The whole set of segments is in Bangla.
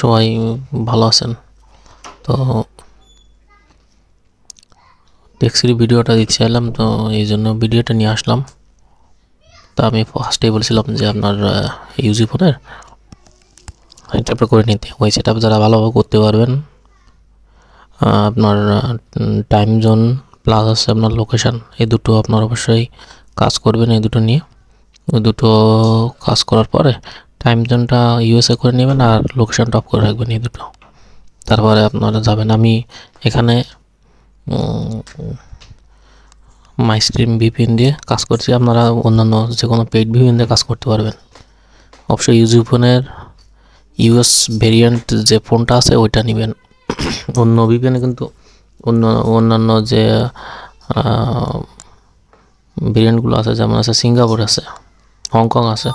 সবাই ভালো আছেন। তো টেক্সির ভিডিওটা দিতে চাইলাম, তো এই জন্য ভিডিওটা নিয়ে আসলাম। তো আমি ফার্স্টেই বলছিলাম যে আপনার ইউজি ফোনের সেটআপটা করে নিতে। ওই সেটআপ যারা ভালোভাবে করতে পারবেন আপনার টাইম জোন প্লাস আছে আপনার লোকেশান এই দুটো আপনার অবশ্যই কাজ করবেন এই দুটো নিয়ে। ওই দুটো কাজ করার পরে টাইম জোনটা ইউএসএ করে নেবেন আর লোকেশানটা অফ করে রাখবেন এই দুটো। তারপরে আপনারা যাবেন, আমি এখানে মাই স্ট্রিম ভিপিএন দিয়ে কাজ করছি। আপনারা অন্যান্য যে কোনো পেইড ভিপিএন দিয়ে কাজ করতে পারবেন। অবশ্যই ইউজি ফোনের ইউএস ভেরিয়েন্ট যে ফোনটা আছে, ওইটা নেবেন। অন্য ভিপিএনে কিন্তু অন্য, অন্যান্য যে ভেরিয়েন্টগুলো আছে, যেমন আছে সিঙ্গাপুর আছে হংকং আছে।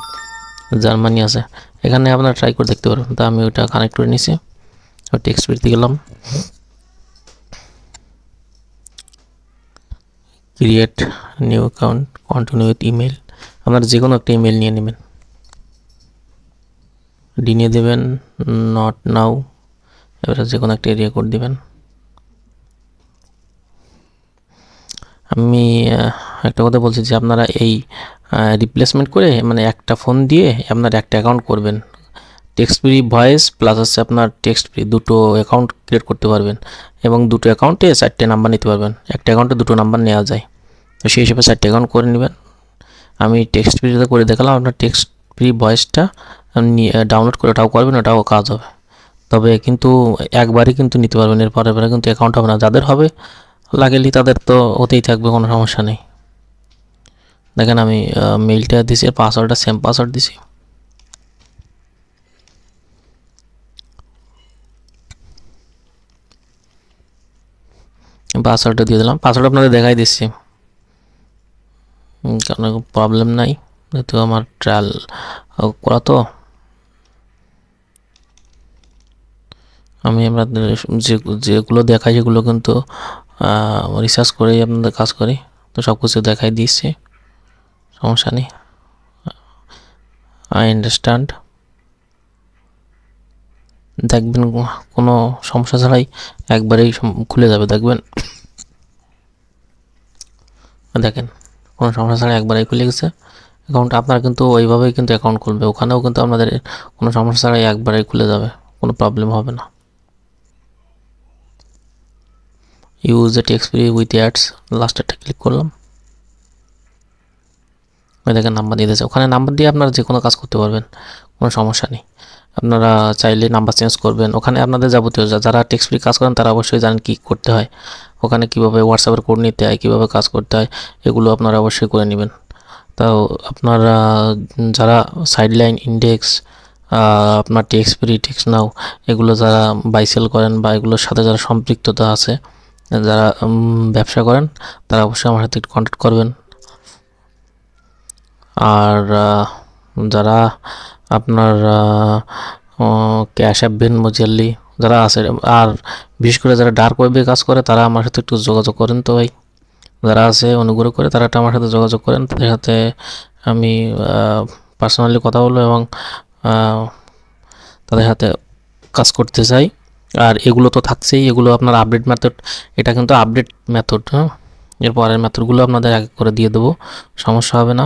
জার্মানি আছে। এখানে আপনারা ট্রাই করে দেখতে পারবেন। তা আমি ওটা কানেক্ট করে নিয়েছি টেক্সট পেতে গেলাম। Create new account continue with email আপনারা যে কোনো একটা ইমেল নিয়ে নেবেন। ডি নিয়ে দেবেন নট নাও এবারে যে কোনো একটা এরিয়া কোড দিবেন। আমি একটা কথা বলছি যে আপনারা এই রিপ্লেসমেন্ট করে মানে একটা ফোন দিয়ে আপনার একটা অ্যাকাউন্ট করবেন। টেক্সট ফ্রি ভয়েস প্লাস হচ্ছে আপনার টেক্সট ফ্রি দুটো অ্যাকাউন্ট ক্রিয়েট করতে পারবেন এবং দুটো অ্যাকাউন্টে চারটে নাম্বার নিতে পারবেন। একটা অ্যাকাউন্টে দুটো নাম্বার নেওয়া যায়। তো সেই হিসেবে চারটে অ্যাকাউন্ট করে নেবেন। আমি টেক্সট ফ্রিতে করে দেখালাম, আপনার টেক্সট ফ্রি ভয়েসটা ডাউনলোড করে ওটাও করবেন, ওটাও কাজ হবে। তবে কিন্তু একবারই কিন্তু নিতে পারবেন এর পরে পরে কিন্তু অ্যাকাউন্ট হবে না যাদের হবে, লাগেলি তাদের তো হতেই থাকবে, কোনো সমস্যা নেই। দেখেন আমি মেইলটা দিছি আর পাসওয়ার্ডটা সেম পাসওয়ার্ড দিছি। পাসওয়ার্ডটা দিয়ে দিলাম। পাসওয়ার্ড আপনাদের দেখাই দিচ্ছি। কারণ প্রবলেম নাই, যেহেতু আমার ট্রায়াল করা তো। আমি আপনাদের যে, যেগুলো দেখাই সেগুলো কিন্তু রিসার্চ করেই আপনাদের কাজ করি। তো সব কিছু দেখাই দিচ্ছি সমস্যা নেই। আই আন্ডারস্ট্যান্ড দেখবেন কোনো সমস্যা ছাড়াই একবারেই খুলে যাবে, দেখবেন। দেখেন, কোনো সমস্যা ছাড়াই একবারেই খুলে গেছে। অ্যাকাউন্ট আপনারা কিন্তু ওইভাবেই কিন্তু অ্যাকাউন্ট খুলবে, ওখানেও কিন্তু আপনাদের কোনো সমস্যা ছাড়াই একবারেই খুলে যাবে, কোনো প্রবলেম হবে না। Use a text free with ads লাস্টেরটা click করলাম। ওই দেখেন নাম্বার দিয়ে দিয়েছে। ওখানে নাম্বার দিয়ে আপনারা যে কোনো কাজ করতে পারবেন, কোনো সমস্যা নেই। আপনারা চাইলে নাম্বার চেঞ্জ করবেন। ওখানে আপনাদের যাবতীয় যারা টেক্সট ফ্রি কাজ করেন, তারা অবশ্যই জানেন কী করতে হয়। ওখানে কীভাবে হোয়াটসঅ্যাপের কোড নিতে হয়, কীভাবে কাজ করতে হয়, এগুলো আপনারা অবশ্যই করে নেবেন। তাও আপনারা যারা সাইডলাইন ইন্ডেক্স আপনার টেক্স ফ্রি টেক্সট নাও এগুলো যারা বাইসেল করেন বা এগুলোর সাথে যারা সম্পৃক্ততা আছে, যারা ব্যবসা করেন, তারা অবশ্যই আমার সাথে কন্ট্যাক্ট করবেন। আর যারা আপনার ক্যাশ অ্যাপ বেন মজিয়ালি যারা আছে, আর বিশেষ করে যারা ডার্ক ওয়েবে কাজ করে, তারা আমার সাথে একটু যোগাযোগ করেন তো ভাই। যারা আছে, অনুগ্রহ করে তারা আমার সাথে যোগাযোগ করেন, তাদের সাথে আমি পার্সোনালি কথা বলব এবং তাদের সাথে কাজ করতে চাই। আর এগুলো তো থাকছেই, এগুলো আপনার আপডেট মেথড এটা কিন্তু আপডেট মেথড হ্যাঁ? এর পরের মেথডগুলো আপনাদের এক করে দিয়ে দেবো, সমস্যা হবে না।